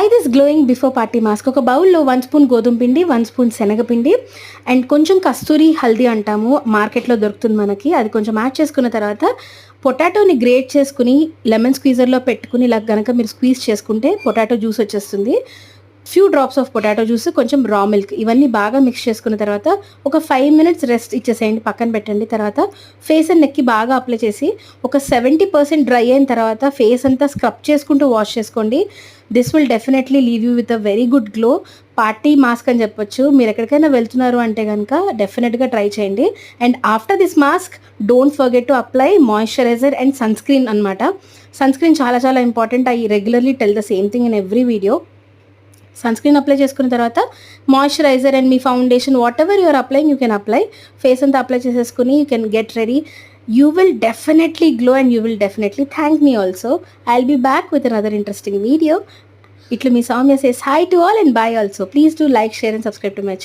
Try this glowing before party mask ఒక బౌల్లో one spoon గోధుమ పిండి వన్ స్పూన్ శనగపిండి అండ్ కొంచెం కస్తూరి హల్దీ అంటాము. మార్కెట్లో దొరుకుతుంది మనకి. అది కొంచెం యాడ్ చేసుకున్న తర్వాత పొటాటోని గ్రేట్ చేసుకుని లెమన్ స్క్వీజర్లో పెట్టుకుని ఇలా కనుక మీరు స్క్వీజ్ చేసుకుంటే పొటాటో జ్యూస్ వచ్చేస్తుంది. Few drops of potato juice కొంచెం రా మిల్క్ ఇవన్నీ బాగా మిక్స్ చేసుకున్న తర్వాత ఒక ఫైవ్ మినిట్స్ రెస్ట్ ఇచ్చేసేయండి పక్కన పెట్టండి. తర్వాత ఫేస్ అండ్ నెక్కి బాగా అప్లై చేసి ఒక సెవెంటీ పర్సెంట్ డ్రై అయిన తర్వాత ఫేస్ అంతా స్క్రబ్ చేసుకుంటూ వాష్ చేసుకోండి. This will definitely leave you with a very good glow party mask అని చెప్పొచ్చు. మీరు ఎక్కడికైనా వెళ్తున్నారు అంటే కనుక డెఫినెట్గా ట్రై చేయండి. And after this mask don't forget to apply moisturiser and sunscreen అనమాట సన్ స్క్రీన్ చాలా చాలా important I regularly tell the same thing in every video sunscreen apply చేసుకున్న తర్వాత moisturiser and me foundation whatever you're applying you can apply face అంతా apply చేసేసుకుని you can get ready you will definitely glow and you will definitely thank me also I will be back with another interesting video ఇట్లు మీ Soumya says hi to all and bye also please do like share and subscribe to my channel